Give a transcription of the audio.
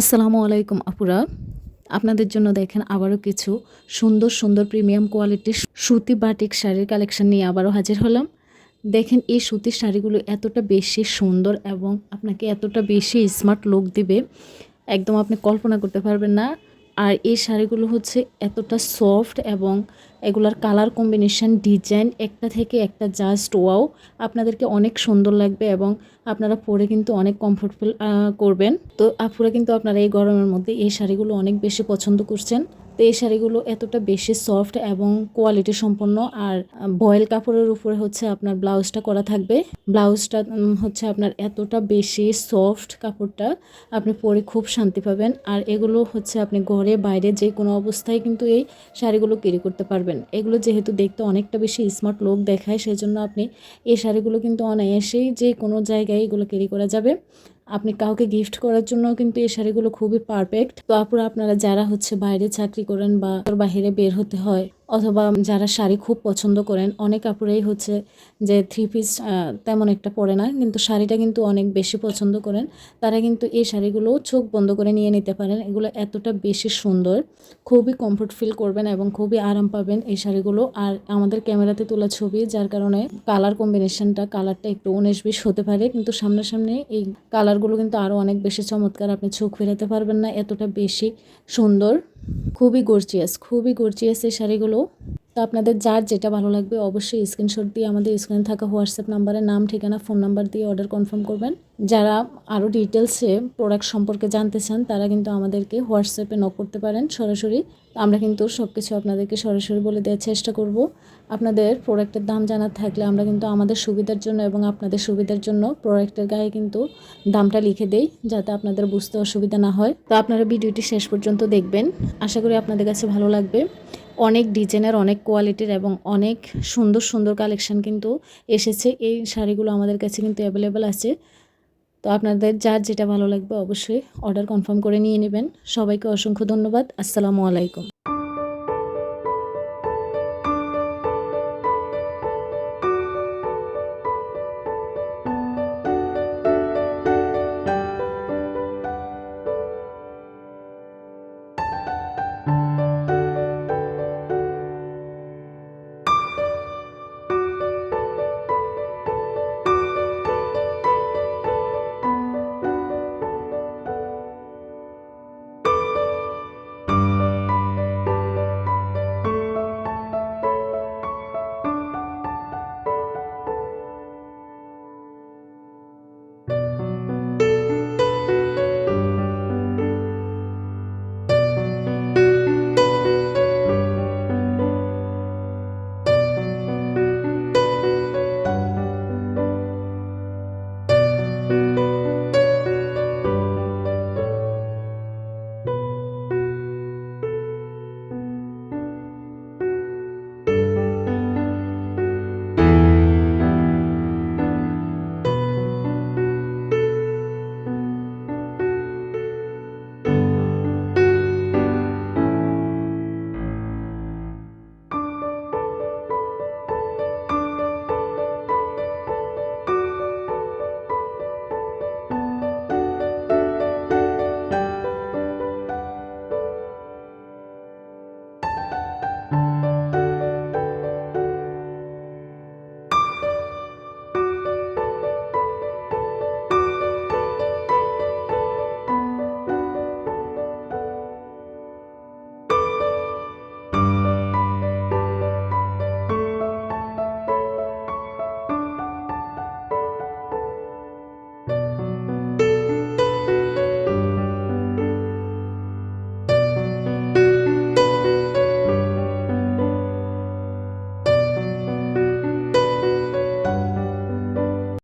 আসসালামু আলাইকুম আপুরা। আপনাদের জন্য দেখেন আবারও কিছু সুন্দর সুন্দর প্রিমিয়াম কোয়ালিটির সুতি বাটিক শাড়ির কালেকশন নিয়ে আবারও হাজির হলাম। দেখেন এই সুতির শাড়িগুলো এতটা বেশি সুন্দর এবং আপনাকে এতটা বেশি স্মার্ট লুক দিবে। একদম আপনি কল্পনা করতে পারবেন না। আর এই শাড়িগুলো হচ্ছে এতটা সফট এবং এগুলার কালার কম্বিনেশন ডিজাইন একটা থেকে একটা জাস্ট ওয়াও আপনাদেরকে অনেক সুন্দর লাগবে এবং আপনারা পরে কিন্তু অনেক কমফোর্টেবল করবেন। তো আপুরা কিন্তু আপনারা এই গরমের মধ্যে এই শাড়িগুলো অনেক বেশি পছন্দ করছেন। তো এই শাড়িগুলো এতটা বেশি সফট এবং কোয়ালিটি সম্পন্ন। আর বয়েল কাপড়ের উপরে হচ্ছে আপনার ব্লাউজটা করা থাকবে। ব্লাউজটা হচ্ছে আপনার এতটা বেশি সফট কাপড়টা আপনি পরে খুব শান্তি পাবেন। আর এগুলো হচ্ছে আপনি ঘরে, বাইরে যে কোনো অবস্থায় কিন্তু এই শাড়িগুলো ক্যারি করতে পারবেন। এগুলো যেহেতু দেখতে অনেকটা বেশি স্মার্ট লুক দেখায় সেই জন্য আপনি এই শাড়িগুলো কিন্তু অনায়াসেই যে কোনো জায়গায় এগুলো ক্যারি করা যাবে। আপনি কাউকে গিফট করার জন্য কিন্তু এই শাড়িগুলো খুবই পারফেক্ট তো আপনারা যারা হচ্ছে বাইরে চাকরি করেন বা বাইরে বের হতে হয় অথবা যারা শাড়ি খুব পছন্দ করেন, অনেক আপুরাই হচ্ছে যে থ্রি পিস তেমন একটা পরে না, কিন্তু শাড়িটা কিন্তু অনেক বেশি পছন্দ করেন। তারা কিন্তু এই শাড়িগুলো চোখ বন্ধ করে নিয়ে নিতে পারেন। এগুলো এতটা বেশি সুন্দর, খুবই কমফোর্ট ফিল করবেন এবং খুবই আরাম পাবেন এই শাড়িগুলো। আর আমাদের ক্যামেরাতে তোলা ছবি, যার কারণে কালার কম্বিনেশনটা কালারটা একটু উনিশ বিশ হতে পারে, কিন্তু সামনাসামনি এই কালারগুলো কিন্তু আরও অনেক বেশি চমৎকার, আপনি চোখ ফেরাতে পারবেন না, এতটা বেশি সুন্দর। খুবই গর্জিয়াস খুবই গর্জিয়াস এই শাড়িগুলো। আপনাদের যার যেটা ভালো লাগবে অবশ্যই স্ক্রিনশট দিয়ে আমাদের স্ক্রিনে থাকা হোয়াটসঅ্যাপ নাম্বারে নাম, ঠিকানা ফোন নাম্বার দিয়ে অর্ডার কনফার্ম করবেন। যারা আরও ডিটেলসে প্রোডাক্ট সম্পর্কে জানতে চান, তারা কিন্তু আমাদেরকে হোয়াটসঅ্যাপে নক করতে পারেন সরাসরি। আমরা কিন্তু সব কিছু আপনাদেরকে সরাসরি বলে দেওয়ার চেষ্টা করব। আপনাদের প্রোডাক্টের দাম জানার থাকলে আমরা কিন্তু আমাদের সুবিধার জন্য এবং আপনাদের সুবিধার জন্য প্রোডাক্টের গায়ে কিন্তু দামটা লিখে দেই, যাতে আপনাদের বুঝতে অসুবিধা না হয়। তো আপনারা ভিডিওটি শেষ পর্যন্ত দেখবেন। আশা করি আপনাদের কাছে ভালো লাগবে। অনেক ডিজাইনের, অনেক কোয়ালিটির এবং অনেক সুন্দর সুন্দর কালেকশান কিন্তু এসেছে। এই শাড়িগুলো আমাদের কাছে কিন্তু অ্যাভেলেবেল আছে। তো আপনাদের যার যেটা ভালো লাগবে অবশ্যই অর্ডার কনফার্ম করে নিয়ে নেবেন। সবাইকে অসংখ্য ধন্যবাদ। আসসালামু আলাইকুম।